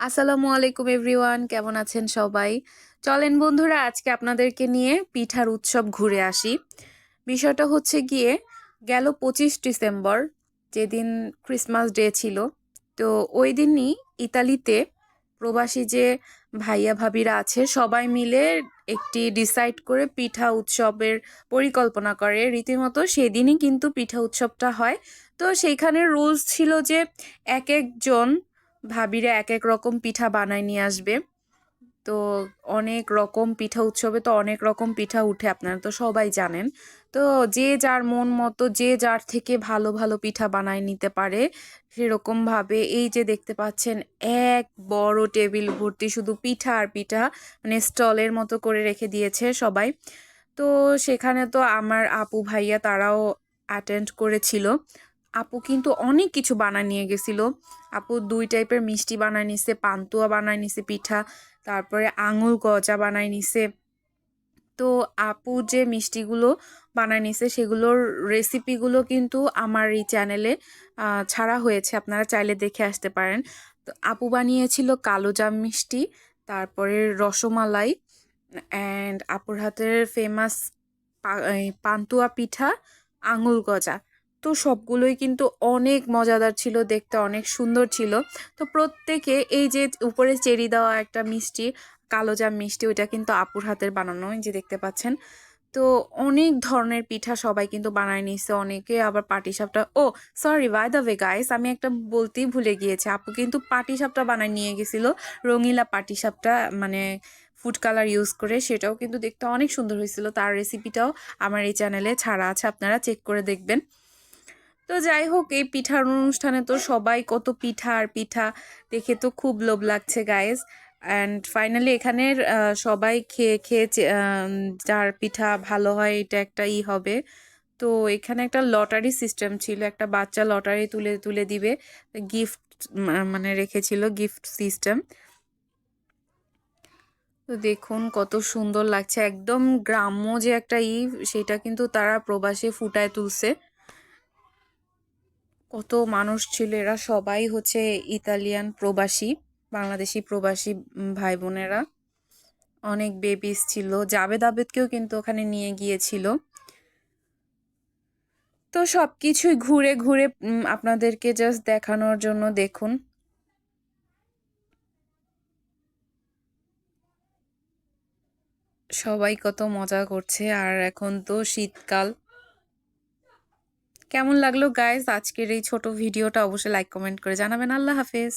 আসসালামু আলাইকুম এভরিওয়ান, কেমন আছেন সবাই? চলেন বন্ধুরা, আজকে আপনাদেরকে নিয়ে পিঠার উৎসব ঘুরে আসি। বিষয়টা হচ্ছে গিয়ে, গেল পঁচিশ ডিসেম্বর, যেদিন ক্রিসমাস ডে ছিল, তো ওই দিনই ইতালিতে প্রবাসী যে ভাইয়া ভাবিরা আছে, সবাই মিলে একটি ডিসাইড করে পিঠা উৎসবের পরিকল্পনা করে। রীতিমতো সেদিনই কিন্তু পিঠা উৎসবটা হয়। তো সেইখানে রুলস ছিল যে এক একজন ভাবিরা এক এক রকম পিঠা বানায় নিয়ে আসবে। তো অনেক রকম পিঠা উৎসবে তো অনেক রকম পিঠা উঠে, আপনারা তো সবাই জানেন। তো যে যার মন মতো, যে যার থেকে ভালো ভালো পিঠা বানায় নিতে পারে সেরকমভাবে এই যে দেখতে পাচ্ছেন এক বড় টেবিল ভর্তি শুধু পিঠা আর পিঠা মানে স্টলের মতো করে রেখে দিয়েছে সবাই। তো সেখানে তো আমার আপু ভাইয়া তারাও অ্যাটেন্ড করেছিল। আপু কিন্তু অনেক কিছু বানায় নিয়ে গেছিল। আপু দুই টাইপের মিষ্টি বানায় নিছে, পান্তুয়া বানায় নিছে পিঠা, তারপরে আঙুল গজা বানায় নিছে। তো আপু যে মিষ্টিগুলো বানায় নিছে, সেগুলোর রেসিপিগুলো কিন্তু আমার এই চ্যানেলে ছাড়া হয়েছে। আপনারা চাইলে দেখে আসতে পারেন। তো আপু বানিয়েছিল কালো জাম মিষ্টি, তারপরে রসমালাই অ্যান্ড আপুর হাতের ফেমাস পান্তুয়া পিঠা আঙুল গজা। তো সবগুলোই কিন্তু অনেক মজাদার ছিল, দেখতে অনেক সুন্দর ছিল। তো প্রত্যেকে এই যে উপরে চেরি দেওয়া একটা মিষ্টি, কালো জাম মিষ্টি, ওইটা কিন্তু আপুর হাতের বানানো যে দেখতে পাচ্ছেন। তো অনেক ধরনের পিঠা সবাই কিন্তু বানায় নিছে, অনেকে আবার পাটিসাপটা ও sorry by the way guys আমি একটা বলতেই ভুলে গিয়েছি, আপু কিন্তু পাটিসাপটা বানায় নিয়ে গেছিল, রঙিলা পাটিসাপটা মানে ফুড কালার ইউজ করে, সেটাও কিন্তু দেখতে অনেক সুন্দর হয়েছিল, তার রেসিপিটাও আমার এই চ্যানেলে ছাড়া আছে, আপনারা চেক করে দেখবেন। তো যাই হোক, এই পিঠার অনুষ্ঠানে তো সবাই কত পিঠা আর পিঠা দেখে তো খুব লোভ লাগছে গায়েস অ্যান্ড ফাইনালি এখানের সবাই খেয়ে খেয়ে যার পিঠা ভালো হয়, এটা একটা ই হবে। তো এখানে একটা লটারি সিস্টেম ছিল, একটা বাচ্চা লটারি তুলে তুলে দিবে। গিফট মানে রেখেছিল গিফট সিস্টেম তো দেখুন কত সুন্দর লাগছে, একদম গ্রাম্য যে একটা ই, সেটা কিন্তু তারা প্রবাসে ফুটায় তুলছে। কত মানুষ ছিল, এরা সবাই হচ্ছে ইতালিয়ান প্রবাসী, বাংলাদেশি প্রবাসী ভাই বোনেরা অনেক বেবিস ছিল। জাবেদ আবেদকেও কিন্তু ওখানে নিয়ে গিয়েছিল। তো সব কিছুই ঘুরে ঘুরে আপনাদেরকে জাস্ট দেখানোর জন্য দেখুন। সবাই কত মজা করছে। আর এখন তো শীতকাল। কেমন লাগল গাইজ আজকের এই ছোট ভিডিওটা অবশ্যই লাইক কমেন্ট করে জানাবেন। আল্লাহ হাফেজ।